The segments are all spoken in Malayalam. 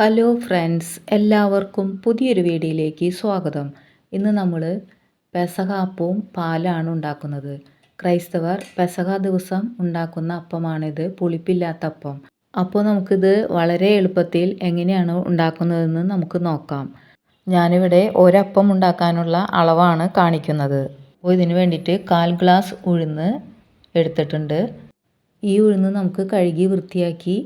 ഹലോ ഫ്രണ്ട്സ് എല്ലാവർക്കും പുതിയൊരു വീഡിയോയിലേക്ക് സ്വാഗതം. ഇന്ന് നമ്മൾ പെസഹ അപ്പവും പാലാണ് ഉണ്ടാക്കുന്നത്. ക്രൈസ്തവർ പെസഹ ദിവസം ഉണ്ടാക്കുന്ന അപ്പമാണിത് പുളിപ്പില്ലാത്ത അപ്പം. അപ്പോൾ നമുക്കിത് വളരെ എളുപ്പത്തിൽ എങ്ങനെയാണ് ഉണ്ടാക്കുന്നതെന്ന് നമുക്ക് നോക്കാം. ഞാനിവിടെ ഒരപ്പം ഉണ്ടാക്കാനുള്ള അളവാണ് കാണിക്കുന്നത്. അപ്പോൾ ഇതിന് വേണ്ടിയിട്ട് കാൽ ഗ്ലാസ് ഉഴുന്ന് എടുത്തിട്ടുണ്ട്. ഈ ഉഴുന്ന് നമുക്ക് കഴുകി വൃത്തിയാക്കി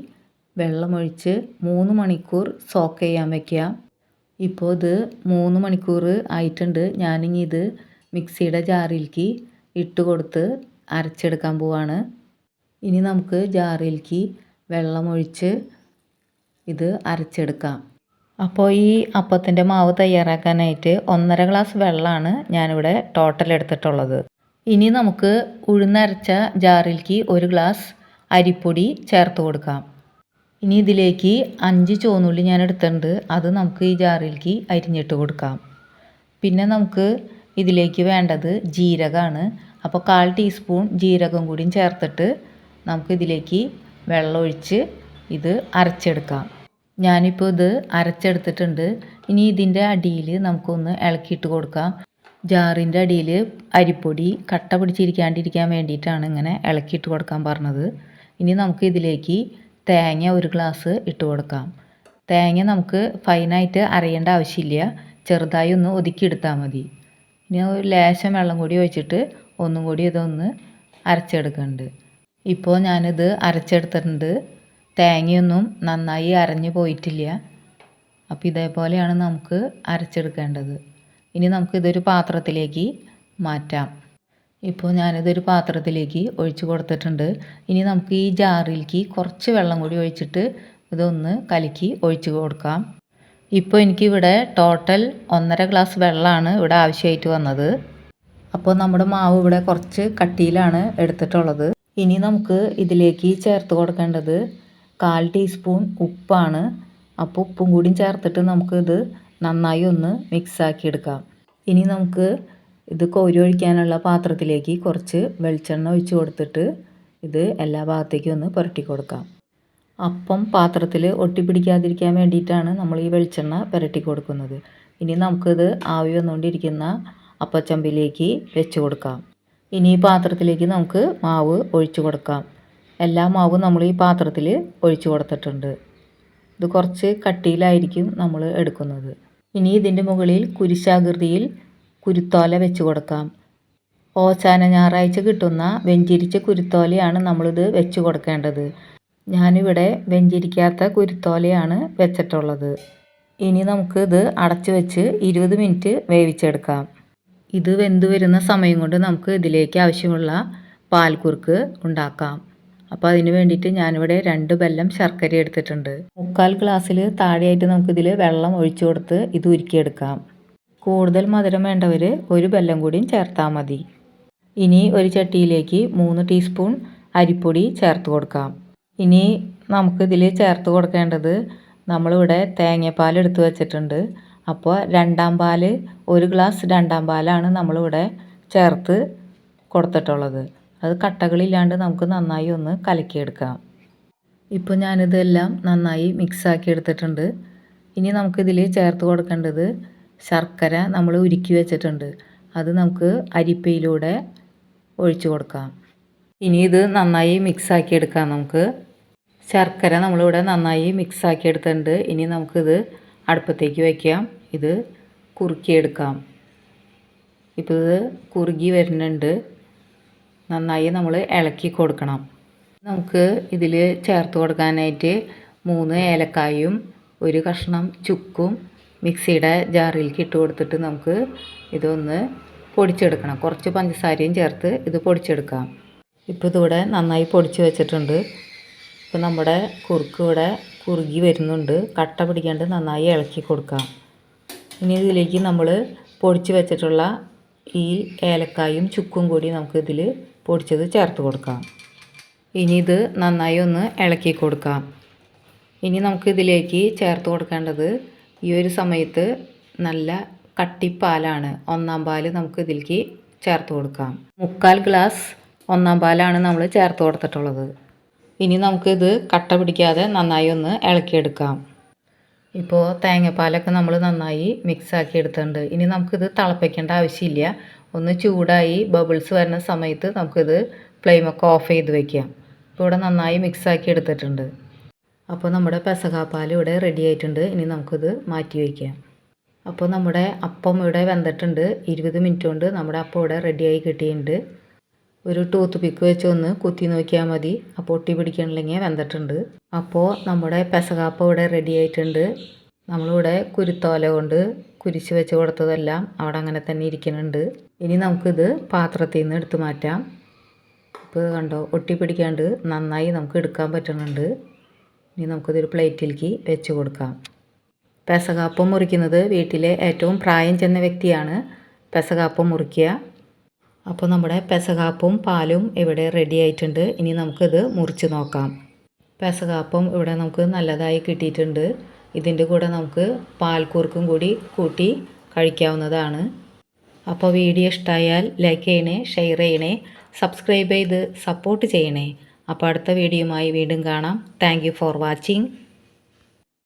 വെള്ളമൊഴിച്ച് മൂന്ന് മണിക്കൂർ സോക്ക് ചെയ്യാൻ വയ്ക്കുക ഇപ്പോൾ ഇത് മൂന്ന് മണിക്കൂർ ആയിട്ടുണ്ട്. ഞാനിനി ഇത് മിക്സിയുടെ ജാറിലേക്ക് ഇട്ട് കൊടുത്ത് അരച്ചെടുക്കാൻ പോവാണ്. ഇനി നമുക്ക് ജാറിലേക്ക് വെള്ളമൊഴിച്ച് ഇത് അരച്ചെടുക്കാം. അപ്പോൾ ഈ അപ്പത്തിന്റെ മാവ് തയ്യാറാക്കാനായിട്ട് ഒന്നര ഗ്ലാസ് വെള്ളമാണ് ഞാനിവിടെ ടോട്ടൽ എടുത്തിട്ടുള്ളത്. ഇനി നമുക്ക് ഉഴുന്നരച്ച ജാറിലേക്ക് ഒരു ഗ്ലാസ് അരിപ്പൊടി ചേർത്ത് കൊടുക്കാം. ഇനി ഇതിലേക്ക് അഞ്ച് ചുവന്നുള്ളി ഞാൻ എടുത്തിട്ടുണ്ട്. അത് നമുക്ക് ഈ ജാറിലേക്ക് അരിഞ്ഞിട്ട് കൊടുക്കാം. പിന്നെ നമുക്ക് ഇതിലേക്ക് വേണ്ടത് ജീരകമാണ്. അപ്പോൾ കാൽ ടീസ്പൂൺ ജീരകം കൂടിയും ചേർത്തിട്ട് നമുക്ക് ഇതിലേക്ക് വെള്ളമൊഴിച്ച് ഇത് അരച്ചെടുക്കാം. ഞാനിപ്പോൾ ഇത് അരച്ചെടുത്തിട്ടുണ്ട്. ഇനി ഇതിന്റെ അടിയിൽ നമുക്കൊന്ന് ഇളക്കിയിട്ട് കൊടുക്കാം. ജാറിന്റെ അടിയിൽ അരിപ്പൊടി കട്ട പിടിച്ചിരിക്കാണ്ടിരിക്കാൻ വേണ്ടിയിട്ടാണ് ഇങ്ങനെ ഇളക്കിയിട്ട് കൊടുക്കാൻ പറഞ്ഞത്. ഇനി നമുക്ക് ഇതിലേക്ക് തേങ്ങ ഒരു ഗ്ലാസ് ഇട്ട് കൊടുക്കാം. തേങ്ങ നമുക്ക് ഫൈനായിട്ട് അരയേണ്ട ആവശ്യമില്ല. ചെറുതായി ഒന്ന് ഒതുക്കിയെടുത്താൽ മതി. ഇനി ഒരു ലേശം വെള്ളം കൂടി ഒഴിച്ചിട്ട് ഒന്നും കൂടി ഇതൊന്ന് അരച്ചെടുക്കുന്നുണ്ട് ഇപ്പോൾ ഞാനിത് അരച്ചെടുത്തിട്ടുണ്ട്. തേങ്ങയൊന്നും നന്നായി അരഞ്ഞു പോയിട്ടില്ല. അപ്പോൾ ഇതേപോലെയാണ് നമുക്ക് അരച്ചെടുക്കേണ്ടത്. ഇനി നമുക്കിതൊരു പാത്രത്തിലേക്ക് മാറ്റാം. ഇപ്പോൾ ഞാനിതൊരു പാത്രത്തിലേക്ക് ഒഴിച്ച് കൊടുത്തിട്ടുണ്ട്. ഇനി നമുക്ക് ഈ ജാറിലേക്ക് കുറച്ച് വെള്ളം കൂടി ഒഴിച്ചിട്ട് ഇതൊന്ന് കലക്കി ഒഴിച്ച് കൊടുക്കാം. ഇപ്പോൾ എനിക്കിവിടെ ടോട്ടൽ ഒന്നര ഗ്ലാസ് വെള്ളമാണ് ഇവിടെ ആവശ്യമായിട്ട് വന്നത്. അപ്പോൾ നമ്മുടെ മാവ് ഇവിടെ കുറച്ച് കട്ടിയിലാണ് എടുത്തിട്ടുള്ളത്. ഇനി നമുക്ക് ഇതിലേക്ക് ചേർത്ത് കൊടുക്കേണ്ടത് കാൽ ടീസ്പൂൺ ഉപ്പാണ്. അപ്പോൾ ഉപ്പും കൂടിയും ചേർത്തിട്ട് നമുക്കിത് നന്നായി ഒന്ന് മിക്സാക്കി എടുക്കാം. ഇനി നമുക്ക് ഇത് കോരി ഒഴിക്കാനുള്ള പാത്രത്തിലേക്ക് കുറച്ച് വെളിച്ചെണ്ണ ഒഴിച്ച് കൊടുത്തിട്ട് ഇത് എല്ലാ ഭാഗത്തേക്കും ഒന്ന് പുരട്ടി കൊടുക്കാം. അപ്പം പാത്രത്തിൽ ഒട്ടിപ്പിടിക്കാതിരിക്കാൻ വേണ്ടിയിട്ടാണ് നമ്മൾ ഈ വെളിച്ചെണ്ണ പുരട്ടി കൊടുക്കുന്നത്. ഇനി നമുക്കിത് ആവി വന്നുകൊണ്ടിരിക്കുന്ന അപ്പച്ചമ്പിലേക്ക് വെച്ച് കൊടുക്കാം. ഇനി ഈ പാത്രത്തിലേക്ക് നമുക്ക് മാവ് ഒഴിച്ചു കൊടുക്കാം. എല്ലാ മാവും നമ്മൾ ഈ പാത്രത്തിൽ ഒഴിച്ചു കൊടുത്തിട്ടുണ്ട്. ഇത് കുറച്ച് കട്ടിയിലായിരിക്കും നമ്മൾ എടുക്കുന്നത്. ഇനി ഇതിന്റെ മുകളിൽ കുരിശാകൃതിയിൽ കുരുത്തോല വെച്ച് കൊടുക്കാം. ഓശാന ഞായറാഴ്ച കിട്ടുന്ന വെഞ്ചിരിച്ച കുരുത്തോലയാണ് നമ്മളിത് വെച്ച് കൊടുക്കേണ്ടത്. ഞാനിവിടെ വെഞ്ചിരിക്കാത്ത കുരുത്തോലയാണ് വെച്ചിട്ടുള്ളത്. ഇനി നമുക്ക് ഇത് അടച്ചു വെച്ച് ഇരുപത് മിനിറ്റ് വേവിച്ചെടുക്കാം. ഇത് വെന്ത് വരുന്ന സമയം കൊണ്ട് നമുക്ക് ഇതിലേക്ക് ആവശ്യമുള്ള പാൽക്കുറുക്ക് ഉണ്ടാക്കാം. അപ്പോൾ അതിന് വേണ്ടിയിട്ട് ഞാനിവിടെ രണ്ട് ബെല്ലം ശർക്കര എടുത്തിട്ടുണ്ട്. മുക്കാൽ ഗ്ലാസ്സിൽ താഴെയായിട്ട് നമുക്കിതിൽ വെള്ളം ഒഴിച്ചു കൊടുത്ത് ഇത് ഉരുക്കിയെടുക്കാം. കൂടുതൽ മധുരം വേണ്ടവർ ഒരു ബെല്ലം കൂടിയും ചേർത്താൽ മതി. ഇനി ഒരു ചട്ടിയിലേക്ക് മൂന്ന് ടീസ്പൂൺ അരിപ്പൊടി ചേർത്ത് കൊടുക്കാം. ഇനി നമുക്കിതിൽ ചേർത്ത് കൊടുക്കേണ്ടത് നമ്മളിവിടെ തേങ്ങാപ്പാൽ എടുത്തു വച്ചിട്ടുണ്ട്. അപ്പോൾ രണ്ടാം പാൽ ഒരു ഗ്ലാസ് രണ്ടാം പാലാണ് നമ്മളിവിടെ ചേർത്ത് കൊടുത്തിട്ടുള്ളത്. അത് കട്ടകളില്ലാണ്ട് നമുക്ക് നന്നായി ഒന്ന് കലക്കിയെടുക്കാം. ഇപ്പോൾ ഞാനിതെല്ലാം നന്നായി മിക്സാക്കി എടുത്തിട്ടുണ്ട്. ഇനി നമുക്കിതിൽ ചേർത്ത് കൊടുക്കേണ്ടത് ശർക്കര നമ്മൾ ഉരുക്കി വെച്ചിട്ടുണ്ട്. അത് നമുക്ക് അരിപ്പയിലൂടെ ഒഴിച്ചു കൊടുക്കാം. ഇനി ഇത് നന്നായി മിക്സാക്കി എടുക്കാം നമുക്ക്. ശർക്കര നമ്മളിവിടെ നന്നായി മിക്സാക്കി എടുത്തിട്ടുണ്ട്. ഇനി നമുക്കിത് അടുപ്പത്തേക്ക് വയ്ക്കാം ഇത് കുറുക്കിയെടുക്കാം. ഇപ്പോൾ ഇത് കുറുകി വരുന്നുണ്ട്. നന്നായി നമ്മൾ ഇളക്കി കൊടുക്കണം. നമുക്ക് ഇതിൽ ചേർത്ത് കൊടുക്കാനായിട്ട് മൂന്ന് ഏലക്കായും ഒരു കഷ്ണം ചുക്കും മിക്സിയുടെ ജാറിലേക്ക് ഇട്ട് കൊടുത്തിട്ട് നമുക്ക് ഇതൊന്ന് പൊടിച്ചെടുക്കണം. കുറച്ച് പഞ്ചസാരയും ചേർത്ത് ഇത് പൊടിച്ചെടുക്കാം. ഇപ്പോൾ ഇതിവിടെ നന്നായി പൊടിച്ച് വെച്ചിട്ടുണ്ട്. ഇപ്പോൾ നമ്മുടെ കുറുക്ക് ഇവിടെ കുറുകി വരുന്നുണ്ട്. കട്ട പിടിക്കാണ്ട് നന്നായി ഇളക്കി കൊടുക്കാം. ഇനി ഇതിലേക്ക് നമ്മൾ പൊടിച്ച് വെച്ചിട്ടുള്ള ഈ ഏലക്കായും ചുക്കും കൂടി നമുക്ക് ഇതിൽ പൊടിച്ചത് ചേർത്ത് കൊടുക്കാം. ഇനി ഇത് നന്നായി ഒന്ന് ഇളക്കി കൊടുക്കാം. ഇനി നമുക്ക് ഇതിലേക്ക് ചേർത്ത് കൊടുക്കേണ്ടത് ഈ ഒരു സമയത്ത് നല്ല കട്ടിപ്പാലാണ് ഒന്നാം പാൽ നമുക്ക് ഇതിലേക്ക് ചേർത്ത് കൊടുക്കാം. മുക്കാൽ ഗ്ലാസ് ഒന്നാം പാലാണ് നമ്മൾ ചേർത്ത് കൊടുത്തിട്ടുള്ളത്. ഇനി നമുക്കിത് കട്ട പിടിക്കാതെ നന്നായി ഒന്ന് ഇളക്കിയെടുക്കാം. ഇപ്പോൾ തേങ്ങാപ്പാലൊക്കെ നമ്മൾ നന്നായി മിക്സ് ആക്കി എടുത്തിട്ടുണ്ട്. ഇനി നമുക്കിത് തിളപ്പിക്കേണ്ട ആവശ്യമില്ല. ഒന്ന് ചൂടായി ബബിൾസ് വരുന്ന സമയത്ത് നമുക്കിത് ഫ്ലെയിമൊക്കെ ഓഫ് ചെയ്ത് വയ്ക്കാം ഇപ്പോൾ ഇവിടെ നന്നായി മിക്സ് ആക്കി എടുത്തിട്ടുണ്ട്. അപ്പോൾ നമ്മുടെ പെസകാപ്പാൽ ഇവിടെ റെഡി ആയിട്ടുണ്ട്. ഇനി നമുക്കിത് മാറ്റി വയ്ക്കാം. അപ്പോൾ നമ്മുടെ അപ്പം ഇവിടെ വെന്തിട്ടുണ്ട്. ഇരുപത് മിനിറ്റ് കൊണ്ട് നമ്മുടെ അപ്പം ഇവിടെ റെഡിയായി കിട്ടിയിട്ടുണ്ട്. ഒരു ടൂത്ത് പിക്ക് വെച്ച് ഒന്ന് കുത്തി നോക്കിയാൽ മതി. അപ്പോൾ ഒട്ടി പിടിക്കണില്ലെങ്കിൽ വെന്തിട്ടുണ്ട്. അപ്പോൾ നമ്മുടെ പെസകാപ്പം ഇവിടെ റെഡി ആയിട്ടുണ്ട്. നമ്മളിവിടെ കുരുത്തോല കൊണ്ട് കുരിശ് വെച്ച് കൊടുത്തതെല്ലാം അവിടെ അങ്ങനെ തന്നെ ഇരിക്കുന്നുണ്ട്. ഇനി നമുക്കിത് പാത്രത്തിൽ നിന്ന് എടുത്തു മാറ്റാം. ഇപ്പോൾ കണ്ടോ ഒട്ടി പിടിക്കാണ്ട് നന്നായി നമുക്ക് എടുക്കാൻ പറ്റുന്നുണ്ട്. ഇനി നമുക്കിതൊരു പ്ലേറ്റിലേക്ക് വെച്ച് കൊടുക്കാം. പെസകാപ്പം മുറിക്കുന്നത് വീട്ടിലെ ഏറ്റവും പ്രായം ചെന്ന വ്യക്തിയാണ്. പെസകാപ്പം മുറിക്കുക. അപ്പോൾ നമ്മുടെ പെസകാപ്പും പാലും ഇവിടെ റെഡി ആയിട്ടുണ്ട്. ഇനി നമുക്കിത് മുറിച്ച് നോക്കാം. പെസകാപ്പം ഇവിടെ നമുക്ക് നല്ലതായി കിട്ടിയിട്ടുണ്ട്. ഇതിന്റെ കൂടെ നമുക്ക് പാൽക്കൂർക്കും കൂടി കൂട്ടി കഴിക്കാവുന്നതാണ്. അപ്പോൾ വീഡിയോ ഇഷ്ടമായാൽ ലൈക്ക് ചെയ്യണേ ഷെയർ ചെയ്യണേ സബ്സ്ക്രൈബ് ചെയ്ത് സപ്പോർട്ട് ചെയ്യണേ. അപ്പോൾ അടുത്ത വീഡിയോയുമായി വീണ്ടും കാണാം. Thank for watching